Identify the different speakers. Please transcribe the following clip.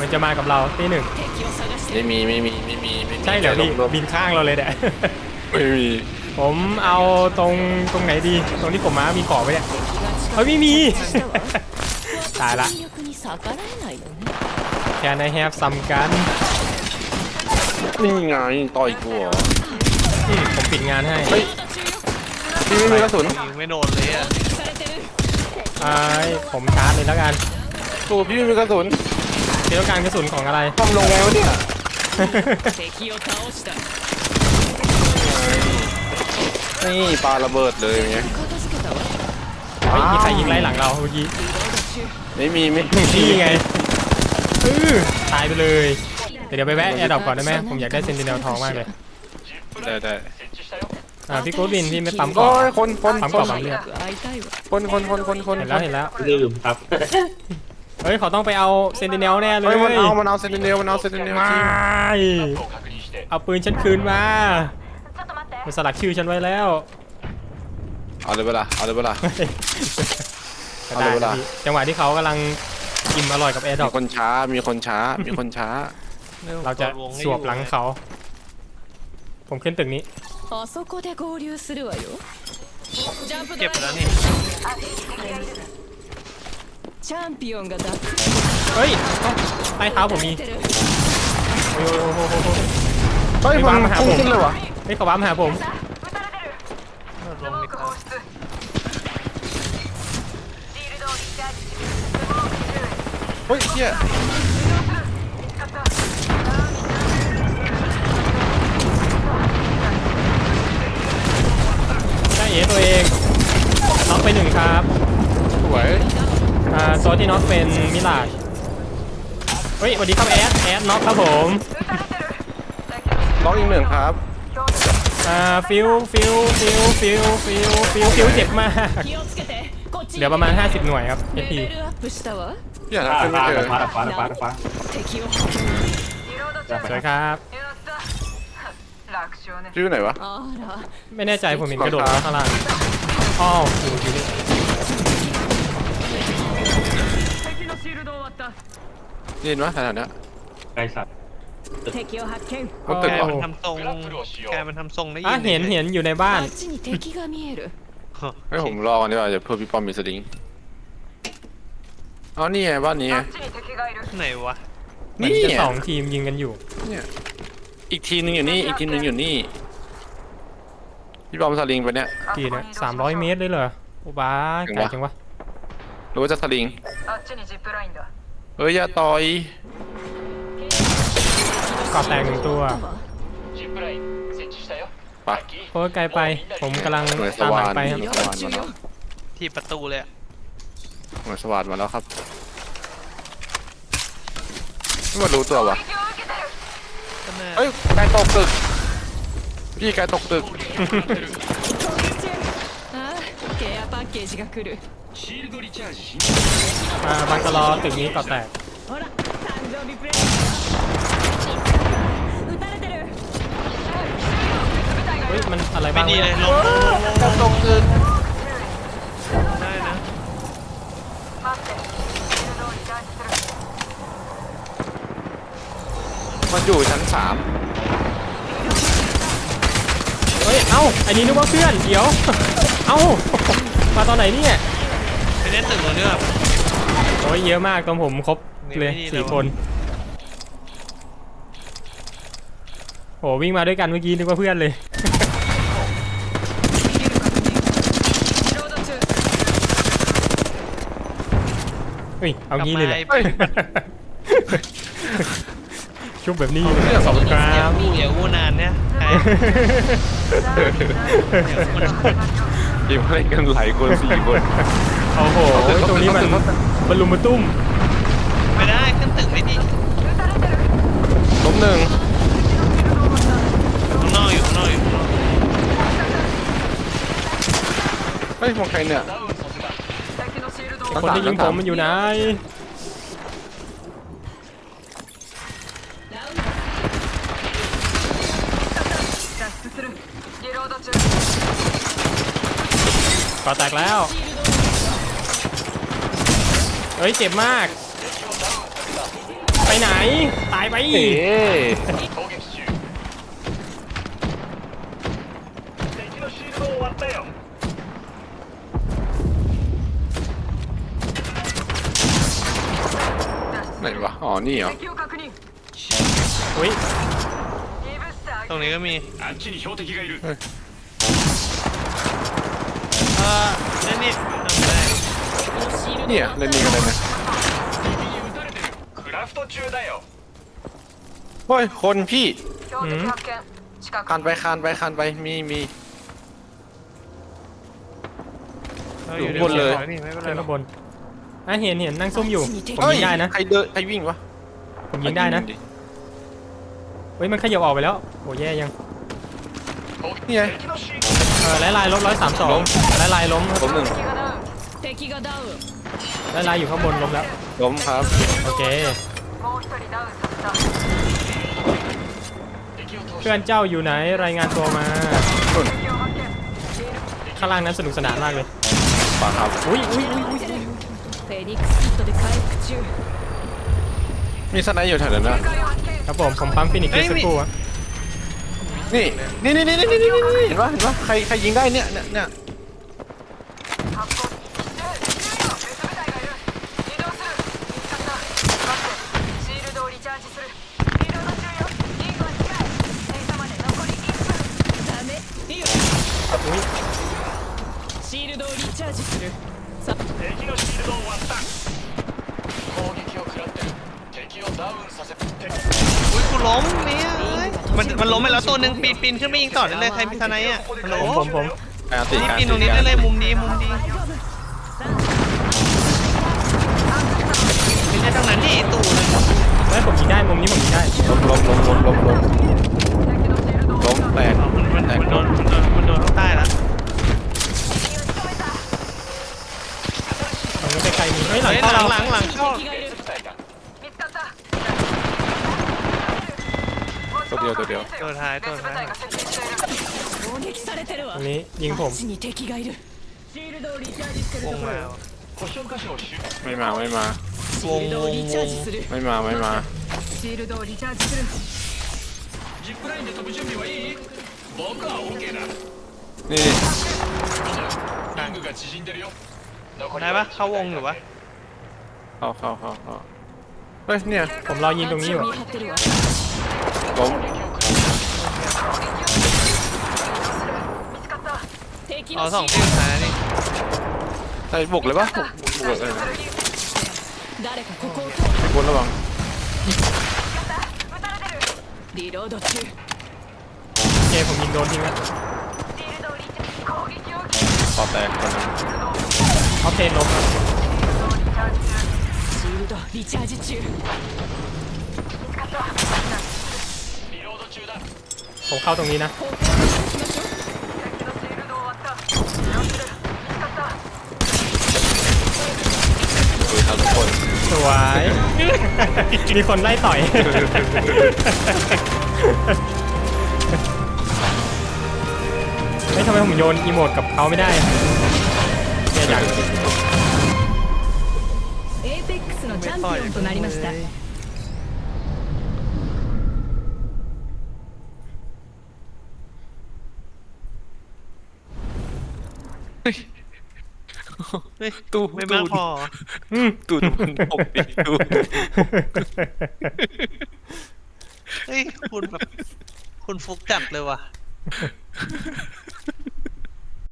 Speaker 1: มันจะมากับเราทีหนึ่ง
Speaker 2: ไม่มีไม่มีไม่มี
Speaker 1: ใช่เดี๋
Speaker 2: ยวพี่
Speaker 1: บินข้างเราเลยแหละ
Speaker 2: ไม่มี
Speaker 1: ผมเอาตรงตรงไหนดี ตรงที่ผมมามีขอไว้เนี่ยเฮ้ยไม่มี ตายละ Can I have some gun
Speaker 2: นี่ไงต่อยกูเหรอ
Speaker 1: ผมปิดงานให้
Speaker 2: พี่ไม่มีกระสุน
Speaker 3: ไม่โดนเลยอะ
Speaker 1: ไอผมชาร์จเลยแล้วกัน
Speaker 2: ตูพี่ไม่มีกระสุน
Speaker 1: พี่ต้องการกระสุนของอะไร
Speaker 2: ทำลงไงวะเนี่ย
Speaker 4: 敵を倒した
Speaker 2: นี่ปาระเบิดเลยไง
Speaker 4: 片付けたわ
Speaker 1: เฮ้ยมีใครยิงไล่หลังเราเมื่อกี้
Speaker 2: ไม่มีไม่มี
Speaker 1: นี่ไงเออตายไปเลย เดี๋ยวเดี๋ยวไปแวะแอร์ดรอปก่อนได้ไหมผมอยากได้เซนติเนลทองมากเลย
Speaker 2: ได้ได้
Speaker 1: อ่าพี่กู๊ดวินพี่ไม่ปั๊มก่
Speaker 2: โอ้
Speaker 1: อน
Speaker 2: ยคนคน
Speaker 1: ปั๊ม
Speaker 2: ค
Speaker 1: ก่อน นปั๊มเลือด
Speaker 4: 会いたいわ
Speaker 2: คนคนคนคนคน
Speaker 1: เห็นแล้วเห็นแล้ว
Speaker 5: ลืมครับ
Speaker 1: เฮ้ยเขาต้องไปเอาเซนติเนลแน่เลย
Speaker 2: เฮ้ยมันเอามันเอาเซนติเนลมันเอาเซนติเนล
Speaker 1: ไม่เอาปืนฉันคืนมามันสลักชื่อฉันไว้แล้ว
Speaker 2: เอาเลยเวลาเอาเลยเวลาเอาเลยเวลา
Speaker 1: จังหวะที่เขากำลังกินอร่อยกับแอร์ดอกมี
Speaker 2: คนช้ามีคนช้ามีคนช้า
Speaker 1: เราจะสวบหลังเขา ผมขึ้นตึกนี้
Speaker 3: เก็บแล้วนี่
Speaker 4: チャンピオンが脱
Speaker 1: เฮ้ยใต้เท้าผมมี
Speaker 4: 出てる
Speaker 1: โอ้โหโอ้โหโอ้โห
Speaker 2: เฮ้ย
Speaker 1: ไม่
Speaker 2: มั
Speaker 1: วาง
Speaker 2: น
Speaker 1: มาหา
Speaker 2: พุ่ง
Speaker 1: ผม
Speaker 2: ขึ้นเลยวะ
Speaker 1: เฮ้ยเขาว้ามาหาผม
Speaker 3: ลงไม่ทัน
Speaker 2: เฮ้ยเฮีย
Speaker 1: ได้เอตัวเองน็อกไปหนึ่งครับ
Speaker 2: สวย
Speaker 1: อ่าตัวที่น็อกเป็นมิลาชเฮ้ยสวัสดีครับแอดแอดน็อกครับผม
Speaker 2: น็อกอีกหนึ่งครับ
Speaker 1: อ่าฟิวฟิวฟิวฟิวฟิวฟิวฟิวเจ็บมากเหลือประมาณ 50 หน่วยครับ
Speaker 4: เอพี
Speaker 2: พี่อ่า
Speaker 5: น
Speaker 2: ขึ้นไม่เจอ
Speaker 5: ฟ้าฟ้าฟ้าฟ้า
Speaker 1: สวยครับ
Speaker 2: ชื่อไหนวะ
Speaker 1: ไม่แน่ใจผมเห็นกระโดดมาข้างล่างอ้าวอยู่ที่นี่ อยู่นี่
Speaker 2: ได้ยินวะขนาดเนี้ย
Speaker 5: ไกลสัตว์
Speaker 4: 敵を発見
Speaker 2: มันตึก
Speaker 3: แก
Speaker 2: เหรอ
Speaker 3: มันทำทรงแกมันทำทรงได้ยิ
Speaker 1: อ่ะเห็นเห็นอยู่ในบ้าน
Speaker 4: あっちに敵が見える
Speaker 2: ให้ผมรอก่อนดีกว่าเดี๋ยวเพื่อพี่ป้อมมีสลิงเอานี่ไงบ้านนี้ไง
Speaker 3: ไหนวะ
Speaker 1: เหมือน
Speaker 2: นี่
Speaker 1: จะ
Speaker 2: ไง
Speaker 1: สองทีมยิงกันอยู่
Speaker 2: เนี่ยอีกทีมหนึงอยู่นี่อีกทีมหนึงอยู่นี่พี่ป้อมสลิงไปเนี่ย
Speaker 1: กี่นะสามร้อยเมตรเลยเหรอโอ้บ้า
Speaker 2: ถึง
Speaker 1: ไกล
Speaker 2: วะ
Speaker 1: จังวะ
Speaker 2: หรือว่าจะสลิง
Speaker 6: あっちにジップラインだ
Speaker 2: เอ้ยอย่าต่อย
Speaker 1: กอดแตกหนึ่งตัว
Speaker 2: ไป
Speaker 1: โอ้ยไกลไป ผมกำลัง
Speaker 2: หน่วยส
Speaker 1: ตามห
Speaker 2: วา
Speaker 1: ลัง
Speaker 2: น
Speaker 1: ไปครับ
Speaker 2: หน่วยสวานมาแล้ว
Speaker 3: ที่ประตูเลยอะ
Speaker 2: หน่วยสวานมาแล้วครับไม่มารู้ตัววะ
Speaker 3: ก็น่า
Speaker 2: เอ้ยไกายตกตึก พี่ไกายตกตึก
Speaker 4: ああケアパッケージが来る
Speaker 1: อ่าบังกะลอตึกนี้กอดแตก
Speaker 4: ほら誕生日プレゼント撃たれてる
Speaker 1: เฮ้ยมันอะไร
Speaker 3: ไม่
Speaker 1: บ้าง
Speaker 3: ดี
Speaker 1: วะ
Speaker 3: เล
Speaker 1: เนี่ย ย
Speaker 3: ลงลงลงลง
Speaker 2: ตกตึก
Speaker 3: ได้นะ
Speaker 2: มันอยู่ชั้นสาม
Speaker 1: เฮ้ย เอ้าอันนี้นึกว่าเพื่อน เดี๋ยว เอ้า มาตอนไหนเนี่ย
Speaker 3: ไป เล่นตึกเราเนี่ยแบบ
Speaker 1: โอ้ยเยอะมากตอนผมครบเลย
Speaker 3: ไม่ดีเลย
Speaker 1: สี่
Speaker 3: วะ
Speaker 1: คนโหวิ่งมาด้วยกันเมื่อกี้นึกว่าเพื่อนเลยเฮ้ยเอางี้เลยแหละ
Speaker 3: กบมาไอ้
Speaker 1: ชุบแบบนี้เลยขอบคุณครั
Speaker 3: อย่า
Speaker 1: บ
Speaker 3: อู้อย่าอู้นานเนี่ยใคร
Speaker 2: ทีมเล่นกันหลายคนสี่คน
Speaker 1: โอ้โหตรงนี้มันบรรลุมาตุ้ม
Speaker 3: ไม่ได้ขึ้นตึกไม่ดี
Speaker 2: ล้มหนึ่ง
Speaker 3: ข้างนอกอยู่ข้างนอกอยู่ข้า
Speaker 2: เฮ้ยมองใครเนี่ย
Speaker 1: คนที่ยิงผมมันอยู่ไหนก่อแตกแล้ว เฮ้ย เจ็บมาก ไป ไหน ตายไป
Speaker 2: เอ๊ะไหนวะ อ๋อ นี่เหรอ
Speaker 6: 敵を確認
Speaker 1: อุ้ย
Speaker 6: イブスター
Speaker 3: ตรงนี้ก็มี
Speaker 5: あっちに標的がいる
Speaker 3: เออนี่นี่ทำได้
Speaker 2: เนี่ยเล่นนี่กันเลยนะ
Speaker 5: クラフト中だよ
Speaker 2: เฮ้ย คนพี่
Speaker 6: 標的発見近く
Speaker 2: คานไปคานไปคานไป มีมี
Speaker 3: อออยู่
Speaker 2: บนเลย
Speaker 3: ดี๋วนี่ไม่เป็นไร
Speaker 1: ขึ้น
Speaker 3: หรอ
Speaker 1: ข้าก งบนอ่ะเห็นเห็นนั่งซุ่มอยู่ ผม
Speaker 2: เฮ้ย
Speaker 1: ยิงได้นะ
Speaker 2: ใครเดิน ใครวิ่งวะ
Speaker 1: ผมยิงได้นะ เฮ้ย มันขยับออกไปแล้ว โอ้แย่ยัง
Speaker 2: นี่ไง
Speaker 1: เออไล่ลายล้มร้อยสามสองไล่ลายล้มครับ
Speaker 2: ล้มหนึ่ง
Speaker 4: 敵がダウン
Speaker 1: ไล่ลายอยู่ข้างบนล้มแล้ว
Speaker 2: ล้มครับ
Speaker 1: โอเค
Speaker 6: もう一人ダウンさせた
Speaker 1: เพื่อนเจ้าอยู่ไหน รายงานตัวมา
Speaker 6: 敵を発見
Speaker 1: ข้างล่างนั้นสนุกสนานมากเลย
Speaker 2: ปังครับ
Speaker 1: อุ้ยอุ้ยอุ้ยอุ้ย
Speaker 4: フェニックスキットで回復中
Speaker 2: มีสไนด์อยู่แถวนั้นนะ
Speaker 1: ครับผมผมปั๊มฟินิกซ์สักครู่อะ
Speaker 2: นี่นี่นี่นี่นี่นี่นี่เห็นปะเห็นปะใครใครยิงได้เนี่ยเนี่ยเนี่ย
Speaker 6: チャージする
Speaker 4: さ
Speaker 5: 敵のシールドを割った攻撃を食らって敵をダウンさせ敵
Speaker 3: อุ้ล้มเนี่ยมันมันล้มไปแล้วตัวหนึ่งปีนปีนขึ้นไปยิงต่อได้เลยใครมีทนายอะลโผ
Speaker 1: มผม
Speaker 2: ตี
Speaker 3: ปีนตรงนี้ได้เลยมุมดีมุมดีไม่ใช่ตรงนั้นนี่ตู่เลย
Speaker 1: ไม่ผมยิงได้มุมนี้ผมยิงได้
Speaker 2: ล้มล้มล้มล้มล้มล้มล้มแตก
Speaker 3: มันโดน
Speaker 2: มั
Speaker 3: นโดนมันโดนต้องใต้แล้ว
Speaker 1: ฮ้ยหลัง
Speaker 3: เข้าหลังหลังหลังเข้า
Speaker 2: ตัวเดียวตัวเดียว
Speaker 3: ตัวท้ายตัวท้าย
Speaker 1: อันนี้ยิงผม
Speaker 3: วง
Speaker 5: แล้ว
Speaker 2: ไม่มาไม่มา
Speaker 4: วงวงวง
Speaker 2: ไม่มาไม่มานี่
Speaker 3: ได้ปะเข้าวงหรือวะ
Speaker 2: เข้าเข้าเข้าเฮ้ยเนี่ย
Speaker 1: ผมรอยิงตรงนี้อยู่
Speaker 4: อะ
Speaker 2: ม
Speaker 4: เอา
Speaker 3: สองที่สุท้านี่
Speaker 2: ใส่บุกเลยปะบุกบุเลย
Speaker 4: นะ
Speaker 2: ทุกนระวัง
Speaker 1: โอเคผมยิงโดนทิ้งแล้ว
Speaker 2: พอแตกคนนึง
Speaker 1: เขาเทนลบ
Speaker 6: ャージする
Speaker 4: シールドリチャージ中
Speaker 6: 見つかった
Speaker 5: リロード中だ
Speaker 1: ผมเข้าตรงนี้นะ
Speaker 4: ここを通しましょう
Speaker 6: 敵のシールドを割った移動する見つかった
Speaker 2: ดูครับทุกคน
Speaker 1: สวย มีคนไล่ต่อย เฮ้ยทำไมผมโยนอีโมดกับเขาไม่ได้อะเนี่ยอยาก
Speaker 4: エーペックスの チャンピオンとなりました
Speaker 3: เฮ้ย
Speaker 2: ตู้
Speaker 3: ไม่มากพอ
Speaker 1: อืม
Speaker 2: ตู้ดูมันปกปิดตู้
Speaker 3: เฮ้ยคุณแบบคุณฟุกจัดเลยว่ะ